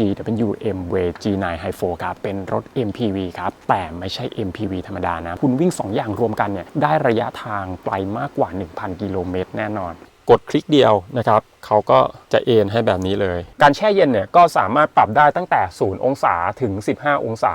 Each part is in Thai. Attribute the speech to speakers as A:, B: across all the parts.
A: GWM Way G9 High 4ครับ เป็นรถ MPV ครับ แต่ไม่ใช่ MPV ธรรมดานะ คุณวิ่ง 2 อย่างรวมกันเนี่ย ได้ระยะทางไกลมากกว่า 1,000 กิโลเมตรแน่นอน กดคลิกเดียวนะครับเขาก็จะเอนให้แบบนี้เลย การแช่เย็นเนี่ยก็สามารถปรับได้ตั้งแต่ 0 องศาถึง 15 องศา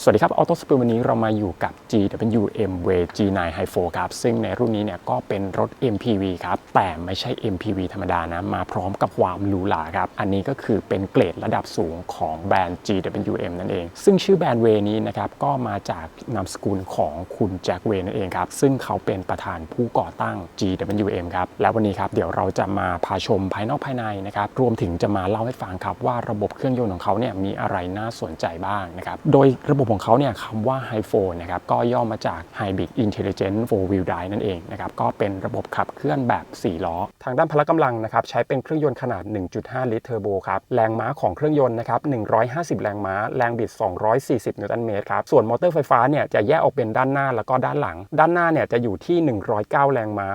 A: สวัสดีครับ ออโต้สปิลวันนี้เรามาอยู่กับ GWM Way G9 High 4ครับ ซึ่งในรุ่นนี้เนี่ยก็เป็นรถ MPV ครับ แต่ไม่ใช่ MPV ธรรมดานะ มาพร้อมกับความหรูหราครับ อันนี้ก็คือเป็นเกรดระดับสูงของแบรนด์ GWM นั่นเอง ซึ่งชื่อแบรนด์เวนี้นะครับ ก็มาจากนามสกุลของคุณแจ็คเวนั่นเองครับ ซึ่งเขาเป็นประธานผู้ก่อตั้ง GWM ครับ และวันนี้ครับเดี๋ยวเราจะมาพาชมภายนอกภายในนะครับ รวมถึงจะมาเล่าให้ฟังครับว่าระบบเครื่องยนต์ของเขาเนี่ยมีอะไรน่าสนใจบ้างนะครับ โดยระบบของเขาเนี่ยคำว่า High 4นะครับก็ย่อมาจาก Hybrid Intelligent Four Wheel Drive นั่นเองนะครับก็เป็นระบบขับเคลื่อนแบบ 4 ล้อ ทางด้านพละกำลังนะครับใช้เป็นเครื่องยนต์ขนาด 1.5 ลิตรเทอร์โบครับแรงม้าของเครื่องยนต์นะครับ150 แรงม้า แรงบิด 240 นิวตันเมตรครับส่วนมอเตอร์ไฟฟ้าเนี่ยจะแยกออกเป็นด้านหน้าแล้วก็ด้านหลัง ด้านหน้าเนี่ยจะอยู่ที่ 109 แรงม้า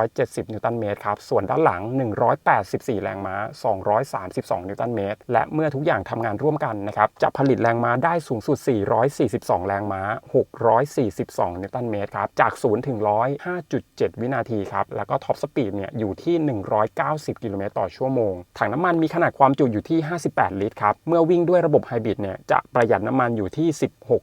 A: 170 นิวตันเมตรครับส่วนด้านหลัง 184 แรงม้า 232 นิวตันเมตรและเมื่อทุกอย่างทำงานร่วมกันนะครับจะผลิตแรงม้าได้สูงสุด442 แรงม้า 642 นิวตันเมตรครับ จาก 0 ถึง 100 5.7 วินาทีครับ แล้วก็ท็อปสปีดเนี่ยอยู่ที่ 190 กิโลเมตรต่อชั่วโมง ถังน้ำมันมีขนาดความจุอยู่ที่ 58 ลิตรครับ เมื่อวิ่งด้วยระบบไฮบริดเนี่ยจะประหยัดน้ำมันอยู่ที่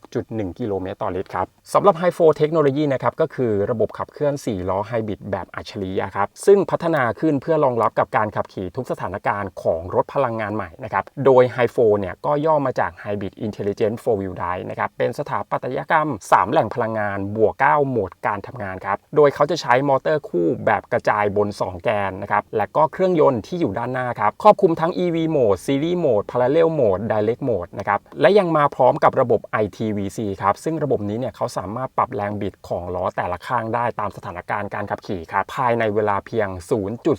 A: 16.1 กิโลเมตรต่อลิตรครับสำหรับ h i 4เทคโนโลยีนะครับก็คือระบบขับเคลื่อน 4 ล้อไฮบริดแบบอัจฉริยะครับ ซึ่งพัฒนาขึ้นเพื่อรองรับกับการขับขี่ทุกสถานการณ์ของรถพลังงานใหม่นะครับ โดย h i 4เนี่ยก็ย่อมาจาก Hybrid Intelligent Four Wheel Drive นะครับเป็นสถาปัตยกรรม 3 แหล่งพลังงานบวก 9 โหมดการทำงานครับโดยเขาจะใช้มอเตอร์คู่แบบกระจายบน 2 แกนนะครับและก็เครื่องยนต์ที่อยู่ด้านหน้าครับครอบคลุมทั้ง EV Mode Series Mode Parallel Mode Direct Mode นะครับและยังมาพร้อมกับระบบ ITVC ครับซึ่งระบบนี้เนี่ยเขาสามารถปรับแรงบิดของล้อแต่ละข้างได้ตามสถานการณ์การขับขี่ครับภายในเวลาเพียง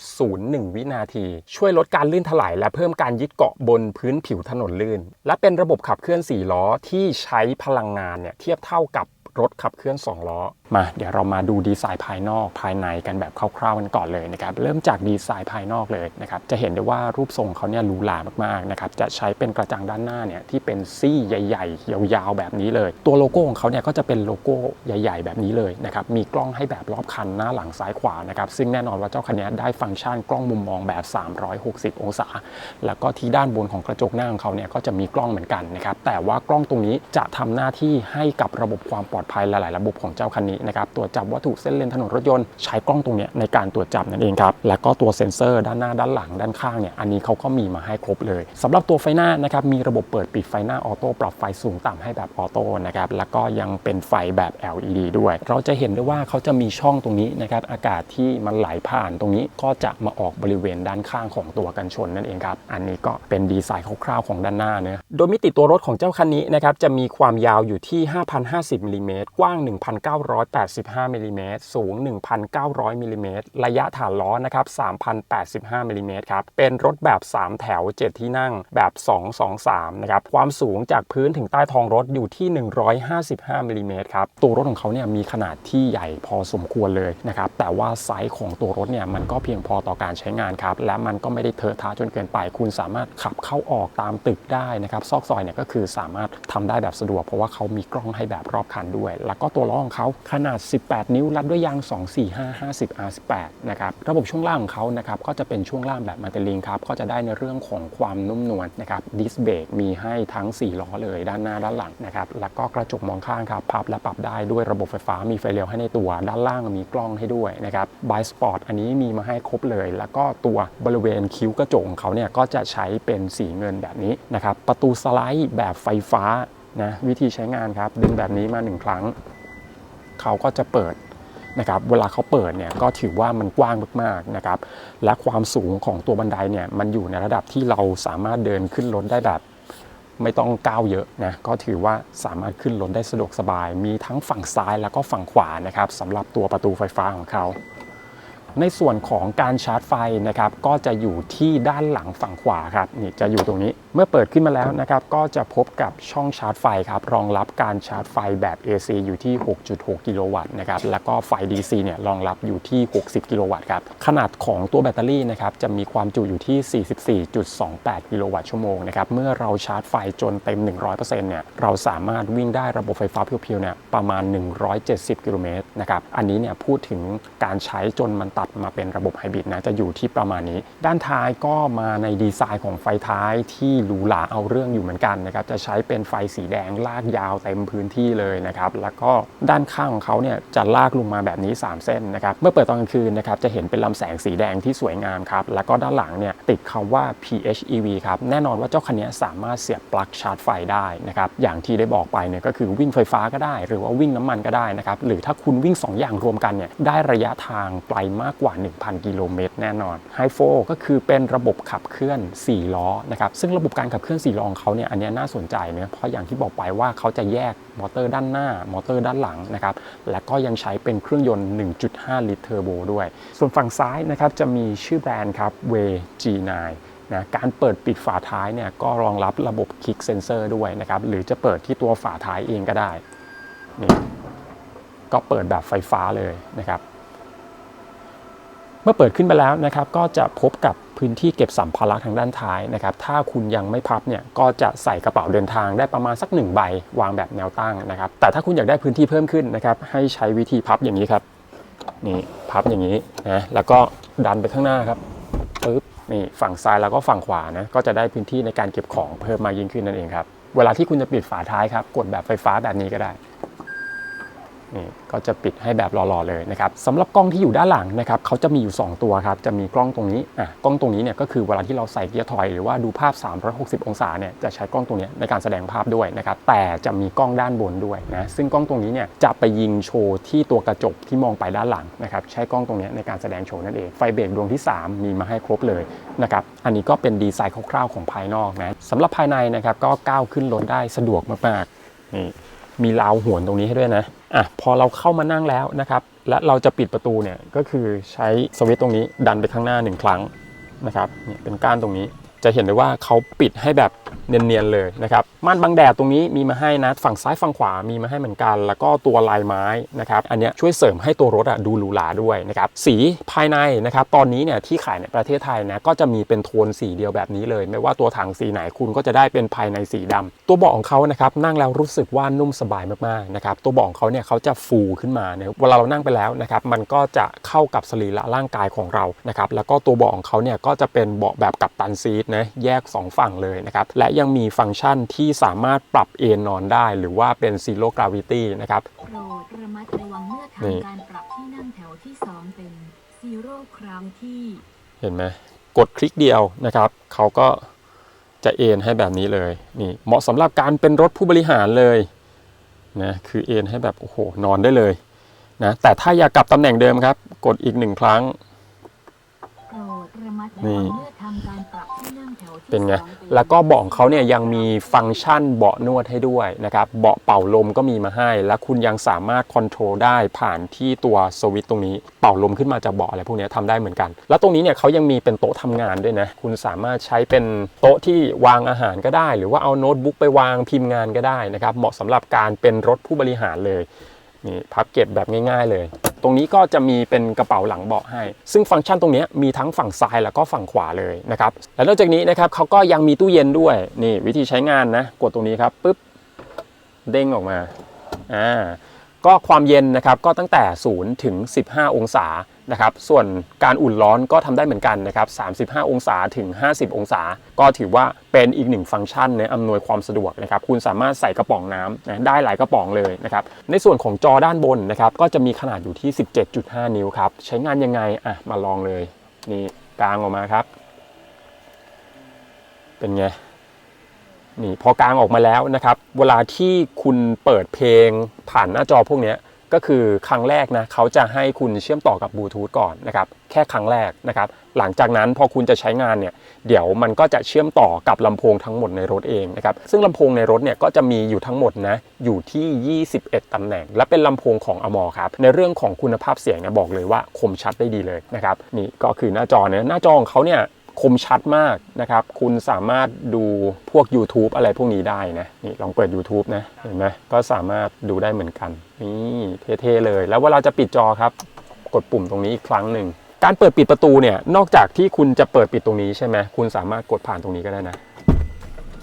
A: 0.01 วินาที ช่วยลดการลื่นถลายและเพิ่มการยึดเกาะบนพื้นผิวถนนลื่น และเป็นระบบขับเคลื่อน 4 ล้อที่ใช้้พลังงานเนี่ยเทียบเท่ากับ รถขับเคลื่อน 2 ล้อ มาเดี๋ยวเรามาดูดีไซน์ภายนอกภายในกันแบบคร่าวๆกันก่อนเลยนะครับเริ่มจากดีไซน์ภายนอกเลยนะครับจะเห็นได้ว่ารูปทรงเขาเนี่ยหรูหรามากๆนะครับจะใช้เป็นกระจังด้านหน้าเนี่ยที่เป็นซี่ใหญ่ๆ ยาวๆ แบบนี้เลย ตัวโลโก้ของเขาเนี่ยก็จะเป็นโลโก้ใหญ่ ๆ แบบนี้เลยนะครับมีกล้องให้แบบรอบคันหน้าหลังซ้ายขวานะครับซึ่งแน่นอนว่าเจ้าคันนี้ได้ฟังก์ชันกล้องมุมมองแบบ 360 องศา แล้วก็ที่ด้านบนของกระจกหน้าของเขาเนี่ยก็จะมีกล้องเหมือนกันนะครับแต่ว่ากล้องตรงนี้จะทำหน้าที่ให้กับระบบความปลอดภัยหลายๆระบบของเจ้าคันนี้นะครับตรวจจับวัตถุเส้นเลนถนนรถยนต์ใช้กล้องตรงนี้ในการตรวจจับนั่นเองครับแล้วก็ตัวเซ็นเซอร์ด้านหน้าด้านหลังด้านข้างเนี่ยอันนี้เขาก็มีมาให้ครบเลยสำหรับตัวไฟหน้านะครับมีระบบเปิดปิดไฟหน้าออโต้ปรับไฟสูงต่ำให้แบบออโต้นะครับแล้วก็ยังเป็นไฟแบบ LED ด้วย เราจะเห็นได้ว่าเขาจะมีช่องตรงนี้นะครับอากาศที่มันไหลผ่านตรงนี้ก็จะมาออกบริเวณด้านข้างของตัวกันชนนั่นเองครับอันนี้ก็เป็นดีไซน์คร่าวๆของด้านหน้าเนะโดยมิติตัวรถของเจ้าคันนี้นะครับจะมีความยาวอยู่ที่ 5,050มิลลิเมตรกว้าง 1,985มิลลิเมตรสูง 1,900มิลลิเมตรระยะฐานล้อนะครับ3,085มิลลิเมตรครับเป็นรถแบบ 3 แถว 7 ที่นั่งแบบ 223นะครับความสูงจากพื้นถึงใต้ท้องรถอยู่ที่ 155มิลลิเมตรครับตัวรถของเขาเนี่ยมีขนาดที่ใหญ่พอสมควรเลยนะครับแต่ว่าไซส์ของตัวรถเนี่ยมันก็เพียงพอต่อการใช้งานครับและมันก็ไม่ได้เทอะทะจนเกินไป คุณสามารถขับเข้าออกตามตึกได้นะครับซอกซอยเนี่ยก็คือสามารถทำได้แบบสะดวก เพราะว่าเขามีกล้องให้แบบรอบคันด้วยแล้วก็ตัวล้อของเขาขนาด 18 นิ้ว รัดด้วยยาง 245 50 R18 นะครับระบบช่วงล่างของเขานะครับก็จะเป็นช่วงล่างแบบมาเตลิงครับก็จะได้ในเรื่องของความนุ่มนวลนะครับดิสเบรกมีให้ทั้ง 4 ล้อเลยด้านหน้าด้านหลังนะครับแล้วก็กระจกมองข้างครับพับและปรับได้ด้วยระบบไฟฟ้ามีไฟเลี้ยวให้ในตัว ด้านล่างมีกล้องให้ด้วยนะครับบายสปอร์ตอันนี้มีมาให้ครบเลย แล้วก็ตัวบริเวณคิ้วกระจกของเขาเนี่ยก็จะใช้เป็นสีเงินแบบนี้นะครับประตูสไลด์แบบไฟฟ้า นะวิธีใช้งานครับ ดึงแบบนี้มาหนึ่งครั้ง เขาก็จะเปิดนะครับเวลาเขาเปิดเนี่ยก็ถือว่ามันกว้างมากๆนะครับและความสูงของตัวบันไดเนี่ยมันอยู่ในระดับที่เราสามารถเดินขึ้นรถได้แบบไม่ต้องก้าวเยอะนะก็ถือว่าสามารถขึ้นรถได้สะดวกสบาย มีทั้งฝั่งซ้ายแล้วก็ฝั่งขวานะครับสำหรับตัวประตูไฟฟ้าของเขา ในส่วนของการชาร์จไฟนะครับก็จะอยู่ที่ด้านหลังฝั่งขวาครับนี่จะอยู่ตรงนี้เมื่อเปิดขึ้นมาแล้วนะครับก็จะพบกับช่องชาร์จไฟครับรองรับการชาร์จไฟแบบ AC อยู่ที่ 6.6 กิโลวัตต์นะครับแล้วก็ไฟ DC เนี่ยรองรับอยู่ที่ 60 กิโลวัตต์ครับขนาดของตัวแบตเตอรี่นะครับจะมีความจุอยู่ที่ 44.28 กิโลวัตต์ชั่วโมงนะครับเมื่อเราชาร์จไฟจนเต็ม 100%เนี่ยเราสามารถวิ่งได้ระบบไฟฟ้าเพียวๆเนี่ยประมาณ 170 กิโลเมตรนะครับอันนี้เนี่ยพูดถึงการใช้จนมันตดมาเป็นระบบไฮบริดนะจะอยู่ที่ประมาณนี้ ด้านท้ายก็มาในดีไซน์ของไฟท้ายที่หรูหราเอาเรื่องอยู่เหมือนกันนะครับจะใช้เป็นไฟสีแดงลากยาวเต็มพื้นที่เลยนะครับแล้วก็ด้านข้างของเขาเนี่ยจะลากลงมาแบบนี้ 3 เส้นนะครับเมื่อเปิดตอนกลางคืนนะครับจะเห็นเป็นลำแสงสีแดงที่สวยงามครับแล้วก็ด้านหลังเนี่ยติดคำว่า PHEV ครับแน่นอนว่าเจ้าคันนี้สามารถเสียบปลั๊กชาร์จไฟได้นะครับอย่างที่ได้บอกไปเนี่ยก็คือวิ่งไฟฟ้าก็ได้ หรือว่าวิ่งน้ำมันก็ได้นะครับหรือถ้าคุณวิ่ง 2 อย่างรวมกันเนี่ยได้ระยะทางไกลมากกว่า 1,000 กิโลเมตรแน่นอนไฮโฟก็คือเป็นระบบขับเคลื่อน 4 ล้อนะครับซึ่งระบบการขับเคลื่อน 4 ล้อของเขาเนี่ยอันนี้น่าสนใจเนะเพราะอย่างที่บอกไปว่าเขาจะแยกมอเตอร์ด้านหน้ามอเตอร์ด้านหลังนะครับและก็ยังใช้เป็นเครื่องยนต์ 1.5 ลิตรเทอร์โบด้วย ส่วนฝั่งซ้ายนะครับจะมีชื่อแบรนด์ครับ Way G9 นะการเปิดปิดฝาท้ายเนี่ยก็รองรับระบบ Kick Sensor ด้วยนะครับหรือจะเปิดที่ตัวฝาท้ายเองก็ได้นี่ก็เปิดแบบไฟฟ้าเลยนะครับ เมื่อเปิดขึ้นไปแล้วนะครับก็จะพบกับพื้นที่เก็บสัมภาระทางด้านท้ายนะครับถ้าคุณยังไม่พับเนี่ยก็จะใส่กระเป๋าเดินทางได้ประมาณสักหนึ่งใบวางแบบแนวตั้งนะครับแต่ถ้าคุณอยากได้พื้นที่เพิ่มขึ้นนะครับให้ใช้วิธีพับอย่างนี้ครับนี่พับอย่างนี้นะแล้วก็ดันไปข้างหน้าครับปึ๊บนี่ฝั่งซ้ายแล้วก็ฝั่งขวานะก็จะได้พื้นที่ในการเก็บของเพิ่มมากยิ่งขึ้นนั่นเองครับเวลาที่คุณจะปิดฝาท้ายครับกดแบบไฟฟ้าแบบนี้ก็ได้ นี่ก็จะปิดให้แบบรอๆเลยนะครับสำหรับกล้องที่อยู่ด้านหลังนะครับเขาจะมีอยู่ 2 ตัวครับจะมีกล้องตรงนี้อะกล้องตรงนี้เนี่ยก็คือเวลาที่เราใส่เกียร์ถอยหรือว่าดูภาพ 360 องศาเนี่ยจะใช้กล้องตรงนี้ในการแสดงภาพด้วยนะครับแต่จะมีกล้องด้านบนด้วยนะซึ่งกล้องตรงนี้เนี่ยจะไปยิงโชว์ที่ตัวกระจกที่มองไปด้านหลังนะครับใช้กล้องตรงนี้ในการแสดงโชว์นั่นเองไฟเบรกดวงที่ 3 มีมาให้ครบเลยนะครับอันนี้ก็เป็นดีไซน์คร่าวๆของภายนอกนะสำหรับภายในนะครับก็ก้าวขึ้นรถได้สะดวกมากๆนี่ มีราวหวนตรงนี้ให้ด้วยนะอะพอเราเข้ามานั่งแล้วนะครับ และเราจะปิดประตูเนี่ยก็คือใช้สวิตช์ตรงนี้ดันไปข้างหน้าหนึ่งครั้งนะครับเนี่ยเป็นก้านตรงนี้ จะเห็นได้ว่าเขาปิดให้แบบเนียนๆเลยนะครับม่านบังแดดตรงนี้มีมาให้นะ ฝั่งซ้ายฝั่งขวามีมาให้เหมือนกัน แล้วก็ตัวลายไม้นะครับอันนี้ช่วยเสริมให้ตัวรถอะดูหรูหราด้วยนะครับสีภายในนะครับตอนนี้เนี่ยที่ขายในประเทศไทยนะก็จะมีเป็นโทนสีเดียวแบบนี้เลย ไม่ว่าตัวถังสีไหนคุณก็จะได้เป็นภายในสีดำตัวเบาะของเขานะครับนั่งแล้วรู้สึกว่านุ่มสบายมากๆนะครับตัวเบาะของเขาเนี่ยเขาจะฟูขึ้นมาเนี่ยเวลาเรานั่งไปแล้วนะครับมันก็จะเข้ากับสรีระร่างกายของเรานะครับแล้วก็ตัวเบาะของเขาเนี่ยก็จะเป็นเบาะแบบกับตันซีทนะแยก 2 ฝั่งเลยนะครับ และยังมีฟังก์ชันที่สามารถปรับเอนนอนได้ หรือว่าเป็น zero gravity นะครับ
B: โปรดระมัดระวังเมื่อ
A: นี่
B: ทำการปรับที่นั่งแถวที่ 2 เป็น Zero Gravity
A: เห็นไหมกดคลิกเดียวนะครับเขาก็จะเอนให้แบบนี้เลยนี่เหมาะสำหรับการเป็นรถผู้บริหารเลยนะคือเอนให้แบบโอ้โหนอนได้เลยนะแต่ถ้าอยากกลับตำแหน่งเดิมครับ กดอีกหนึ่งครั้ง นี่
B: วังเมื่อทำการปรับที่นั่งแถวที่
A: เป็นไง
B: สอง
A: แล้วก็เบาะของเขาเนี่ยยังมีฟังก์ชันเบาะนวดให้ด้วยนะครับ เบาะเป่าลมก็มีมาให้ และคุณยังสามารถคอนโทรลได้ผ่านที่ตัวสวิตช์ตรงนี้ เป่าลมขึ้นมาจากเบาะอะไรพวกนี้ทำได้เหมือนกัน แล้วตรงนี้เนี่ยเขายังมีเป็นโต๊ะทำงานด้วยนะ คุณสามารถใช้เป็นโต๊ะที่วางอาหารก็ได้ หรือว่าเอาโน้ตบุ๊กไปวางพิมพ์งานก็ได้นะครับ เหมาะสำหรับการเป็นรถผู้บริหารเลย นี่พับเก็บแบบง่ายๆเลย ตรงนี้ก็จะมีเป็นกระเป๋าหลังเบาะให้ ซึ่งฟังก์ชันตรงนี้มีทั้งฝั่งซ้ายแล้วก็ฝั่งขวาเลยนะครับและนอกจากนี้นะครับเขาก็ยังมีตู้เย็นด้วยนี่วิธีใช้งานนะกดตรงนี้ครับปุ๊บเด้งออกมาอ่า ก็ความเย็นนะครับก็ตั้งแต่ 0 ถึง 15 องศานะครับส่วนการอุ่นร้อนก็ทำได้เหมือนกันนะครับ35 องศาถึง 50 องศา ก็ถือว่าเป็นอีกหนึ่งฟังก์ชันนะอำนวยความสะดวกนะครับคุณสามารถใส่กระป๋องน้ำนะได้หลายกระป๋องเลยนะครับในส่วนของจอด้านบนนะครับก็จะมีขนาดอยู่ที่ 17.5 นิ้วครับใช้งานยังไงอะมาลองเลยนี่กลางออกมาครับ เป็นไง นี่พอกลางออกมาแล้วนะครับ เวลาที่คุณเปิดเพลงผ่านหน้าจอพวกนี้ก็คือครั้งแรกนะเขาจะให้คุณเชื่อมต่อกับบลูทูธก่อนนะครับแค่ครั้งแรกนะครับ หลังจากนั้นพอคุณจะใช้งานเนี่ยเดี๋ยวมันก็จะเชื่อมต่อกับลำโพงทั้งหมดในรถเองนะครับซึ่งลำโพงในรถเนี่ยก็จะมีอยู่ทั้งหมดนะอยู่ที่ 21ตำแหน่ง และเป็นลำโพงของอมอครับในเรื่องของคุณภาพเสียงเนี่ยบอกเลยว่าคมชัดได้ดีเลยนะครับนี่ก็คือหน้าจอเนี่ยหน้าจอของเขาเนี่ย คมชัดมากนะครับ คุณสามารถดูพวก YouTube อะไรพวกนี้ได้นะ นี่ลองเปิด YouTube นะ เห็นไหมก็สามารถดูได้เหมือนกัน นี่เท่ๆเลย แล้วเวลาจะปิดจอครับ กดปุ่มตรงนี้อีกครั้งหนึ่ง การเปิดปิดประตูเนี่ย นอกจากที่คุณจะเปิดปิดตรงนี้ใช่ไหมคุณสามารถกดผ่านตรงนี้ก็ได้นะ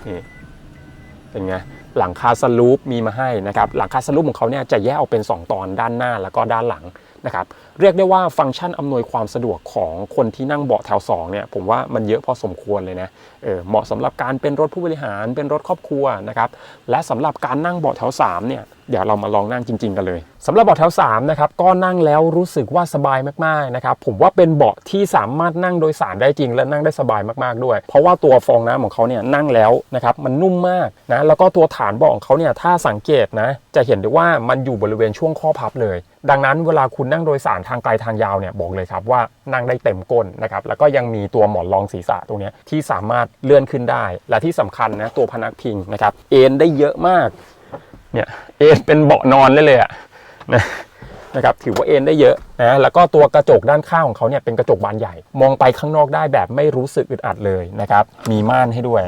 A: นี่เป็นไงหลังคาสลูปมีมาให้นะครับ หลังคาสลูปของเขาเนี่ยจะแยกออกเป็น 2 ตอนด้านหน้าแล้วก็ด้านหลัง นะครับเรียกได้ว่าฟังก์ชันอำนวยความสะดวกของคนที่นั่งเบาะแถว2เนี่ยผมว่ามันเยอะพอสมควรเลยนะเออเหมาะสำหรับการเป็นรถผู้บริหารเป็นรถครอบครัวนะครับและสำหรับการนั่งเบาะแถว3เนี่ย เดี๋ยวเรามาลองนั่งจริง ๆ กันเลยสำหรับเบาะแถว3นะครับก็นั่งแล้วรู้สึกว่าสบายมากๆนะครับผมว่าเป็นเบาะที่สามารถนั่งโดยสารได้จริง และนั่งได้สบายมากๆด้วย เพราะว่าตัวฟองน้ำของเขาเนี่ยนั่งแล้วนะครับมันนุ่มมากนะแล้วก็ตัวฐานเบาะของเขาเนี่ยถ้าสังเกตนะจะเห็นได้ว่ามันอยู่บริเวณช่วงข้อพับเลย ดังนั้นเวลาคุณนั่งโดยสารทางไกลทางยาวเนี่ยบอกเลยครับว่านั่งได้เต็มก้นนะครับแล้วก็ยังมีตัวหมอนรองศีรษะตรงนี้ที่สามารถเลื่อนขึ้นได้ และที่สำคัญนะตัวพนักพิงนะครับเอ็นได้เยอะมาก เนี่ยเอสเป็นเบาะนอนได้เลยอะนะ นะครับถือว่าเอนได้เยอะนะแล้วก็ตัวกระจกด้านข้างของเขาเนี่ยเป็นกระจกบานใหญ่ มองไปข้างนอกได้แบบไม่รู้สึกอึดอัดเลยนะครับมีม่านให้ด้วย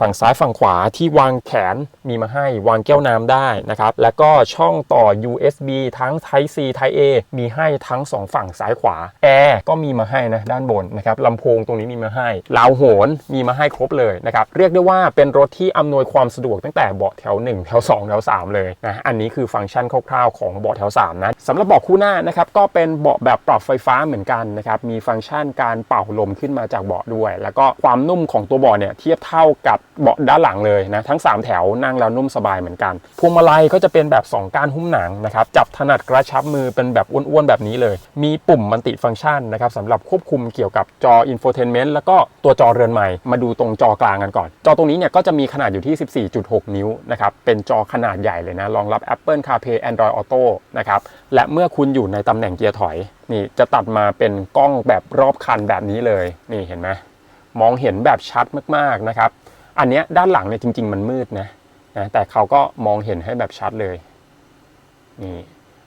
A: ฝั่งซ้ายฝั่งขวาที่วางแขนมีมาให้วางแก้วน้ำได้นะครับแล้วก็ช่องต่อ USB ทั้ง Type C Type A มีให้ทั้ง 2 ฝั่งซ้ายขวาแอร์ก็มีมาให้นะด้านบนนะครับลำโพงตรงนี้มีมาให้ลาวโหนมีมาให้ครบเลยนะครับเรียกได้ว่าเป็นรถที่อำนวยความสะดวกตั้งแต่เบาะแถว 1 แถว 2 แถว 3 เลยนะอันนี้คือฟังก์ชันคร่าวๆของเบาะแถว3นะสำหรับเบาะคู่หน้านะครับก็เป็นเบาะแบบปรับไฟฟ้าเหมือนกันนะครับมีฟังก์ชันการเป่าลมขึ้นมาจากเบาะด้วย แล้วก็ความนุ่มของตัวเบาะเนี่ยเทียบเท่ากับเบาะด้านหลังเลยนะทั้ง 3 แถวนั่งแล้วนุ่มสบายเหมือนกันพวงมาลัยก็จะเป็นแบบ 2ก้านหุ้มหนังนะครับจับถนัดกระชับมือเป็นแบบอ้วนๆแบบนี้เลย มีปุ่มมัลติฟังก์ชันนะครับสำหรับควบคุมเกี่ยวกับจออินโฟเทนเมนต์แล้วก็ตัวจอเรือนใหม่ มาดูตรงจอกลางกันก่อน จอตรงนี้เนี่ยก็จะมีขนาดอยู่ที่ 14.6 นิ้วนะครับเป็นจอขนาดใหญ่เลยนะรองรับ Apple CarPlay Android Auto นะครับและเมื่อคุณอยู่ในตำแหน่งเกียร์ถอยนี่จะตัดมาเป็นกล้องแบบรอบคันแบบนี้เลยนี่เห็นไหมมองเห็นแบบชัดมากๆนะครับ อันนี้ด้านหลังเนี่ยจริง ๆ มันมืดนะนะแต่เขาก็มองเห็นให้แบบชัดเลยนี่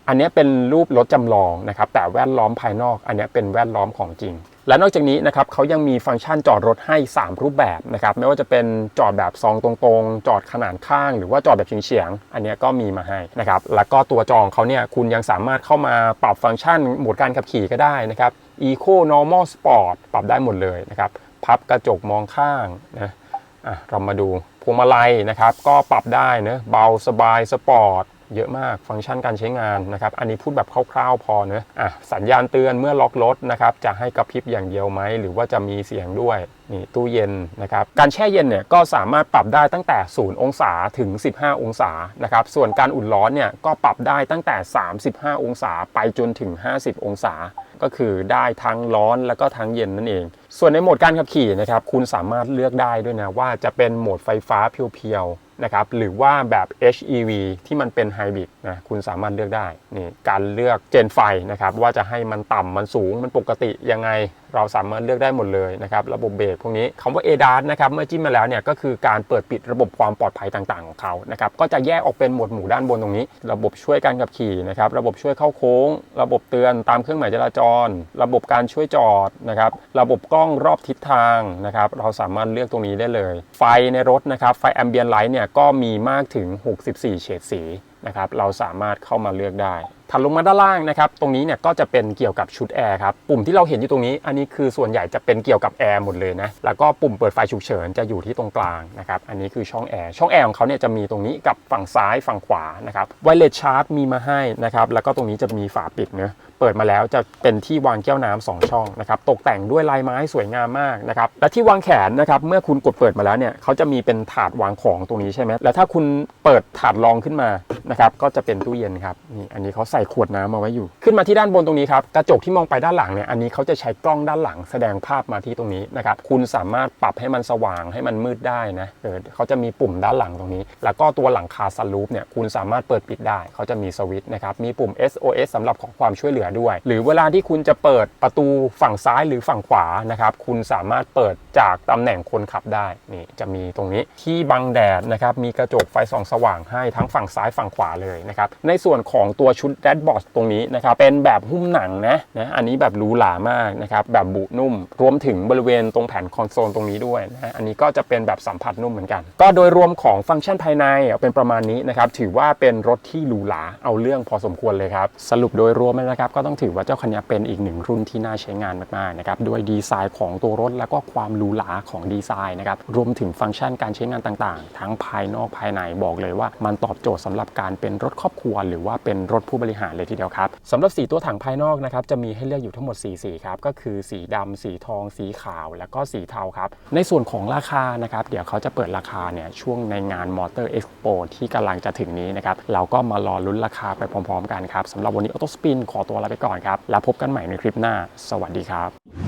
A: อันนี้เป็นรูปรถจำลองนะครับ แต่แวดล้อมภายนอก อันนี้เป็นแวดล้อมของจริง และนอกจากนี้นะครับเขายังมีฟังก์ชันจอดรถให้ 3 รูปแบบนะครับไม่ว่าจะเป็นจอดแบบซองตรงๆ จอดขนาดข้าง หรือว่าจอดแบบเฉียงๆอันนี้ก็มีมาให้นะครับแล้วก็ตัวจองเขาเนี่ยคุณยังสามารถเข้ามาปรับฟังก์ชันโหมดการขับขี่ก็ได้นะครับ Eco Normal Sport ปรับได้หมดเลยนะครับพับกระจกมองข้างนะอะเรามาดูพวงมาลัยนะครับก็ปรับได้นะเบาสบายสปอร์ต เยอะมากฟังก์ชันการใช้งานนะครับ อันนี้พูดแบบคร่าวๆพอเนอะอะสัญญาณเตือนเมื่อล็อกรถนะครับ จะให้กระพริบอย่างเดียวไหม หรือว่าจะมีเสียงด้วยนี่ตู้เย็นนะครับ การแช่เย็นเนี่ยก็สามารถปรับได้ตั้งแต่ 0 องศาถึง 15 องศานะครับ ส่วนการอุ่นร้อนเนี่ยก็ปรับได้ตั้งแต่ 35 องศาไปจนถึง 50 องศา ก็คือได้ทั้งร้อนแล้วก็ทั้งเย็นนั่นเอง ส่วนในโหมดการขับขี่นะครับ คุณสามารถเลือกได้ด้วยนะว่าจะเป็นโหมดไฟฟ้าเพียวๆ นะครับหรือว่าแบบ HEV ที่มันเป็นไฮบริดนะคุณสามารถเลือกได้นี่การเลือกเจนไฟนะครับว่าจะให้มันต่ำมันสูงมันปกติยังไง เราสามารถเลือกได้หมดเลยนะครับระบบเบรกพวกนี้คำว่า ADAS นะครับเมื่อจิ้มมาแล้วเนี่ยก็คือการเปิดปิดระบบความปลอดภัยต่างๆของเขานะครับก็จะแยกออกเป็นหมวดหมู่ด้านบนตรงนี้ ระบบช่วยการขับขี่นะครับระบบช่วยเข้าโค้ง ระบบเตือนตามเครื่องหมายจราจร ระบบการช่วยจอดนะครับระบบกล้องรอบทิศทางนะครับเราสามารถเลือกตรงนี้ได้เลย ไฟในรถนะครับไฟแอมเบียนไลท์เนี่ยก็มีมากถึง 64 เฉดสีนะครับ เราสามารถเข้ามาเลือกได้ ถัดลงมาด้านล่างนะครับ ตรงนี้เนี่ยก็จะเป็นเกี่ยวกับชุดแอร์ครับ ปุ่มที่เราเห็นอยู่ตรงนี้ อันนี้คือส่วนใหญ่จะเป็นเกี่ยวกับแอร์หมดเลยนะ แล้วก็ปุ่มเปิดไฟฉุกเฉินจะอยู่ที่ตรงกลางนะครับ อันนี้คือช่องแอร์ ช่องแอร์ของเขาเนี่ยจะมีตรงนี้กับฝั่งซ้ายฝั่งขวานะครับไวเลสชาร์จมีมาให้นะครับ แล้วก็ตรงนี้จะมีฝาปิดเนะเปิดมาแล้วจะเป็นที่วางแก้วน้ำสองช่องนะครับ ตกแต่งด้วยลายไม้สวยงามมากนะครับ และที่วางแขนนะครับ เมื่อคุณกดเปิดมาแล้วเนี่ยเขาจะมีเป็นถาดวางของตรงนี้ใช่ไหมแล้วถ้าคุณเปิดถาดรองขึ้นมานะครับ ก็จะเป็นตู้เย็นครับ นี่ อันนี้เขาส่ขวดน้ำมาไว้อยู่ ขึ้นมาที่ด้านบนตรงนี้ครับกระจกที่มองไปด้านหลังเนี่ยอันนี้เขาจะใช้กล้องด้านหลังแสดงภาพมาที่ตรงนี้นะครับคุณสามารถปรับให้มันสว่างให้มันมืดได้นะเออเขาจะมีปุ่มด้านหลังตรงนี้ แล้วก็ตัวหลังคาซันรูฟเนี่ยคุณสามารถเปิดปิดได้เขาจะมีสวิตช์นะครับมีปุ่ม SOS สำหรับขอความช่วยเหลือด้วย หรือเวลาที่คุณจะเปิดประตูฝั่งซ้ายหรือฝั่งขวานะครับคุณสามารถเปิดจากตำแหน่งคนขับได้นี่จะมีตรงนี้ที่บังแดดนะครับมีกระจกไฟส่องสว่างให้ทั้งฝั่งซ้ายฝั่งขวาเลยนะครับในส่วนของตัวชุดแดชบอร์ดตรงนี้นะครับ เป็นแบบหุ้มหนังนะนะอันนี้แบบหรูหรามากนะครับ แบบบุนุ่ม รวมถึงบริเวณตรงแผ่นคอนโซลตรงนี้ด้วยนะอันนี้ก็จะเป็นแบบสัมผัสนุ่มเหมือนกัน ก็โดยรวมของฟังก์ชันภายในเป็นประมาณนี้นะครับ ถือว่าเป็นรถที่หรูหราเอาเรื่องพอสมควรเลยครับ สรุปโดยรวมนะครับ ก็ต้องถือว่าเจ้าคันนี้เป็นอีกหนึ่งรุ่นที่น่าใช้งานมากๆนะครับด้วยดีไซน์ของตัวรถแล้วก็ความหรูหราของดีไซน์นะครับรวมถึงฟังก์ชันการใช้งานต่างๆ ทั้งภายนอกภายในบอกเลยว่า มันตอบโจทย์สำหรับการเป็นรถครอบครัว หรือว่าเป็นรถผู้บริหารเลยทีเดียวครับสำหรับสีตัวถังภายนอกนะครับจะมีให้เลือกอยู่ทั้งหมด4สีครับก็คือสีดำสีทอง สีขาว แล้วก็สีเทาครับในส่วนของราคานะครับเดี๋ยวเขาจะเปิดราคาเนี่ยช่วงในงานมอเตอร์เอ็กซ์โปที่กำลังจะถึงนี้นะครับเราก็มารอลุ้นราคาไปพร้อม ๆ กันครับสำหรับวันนี้ออโตสปินขอตัวลาไปก่อนครับแล้วพบกันใหม่ในคลิปหน้า สวัสดีครับ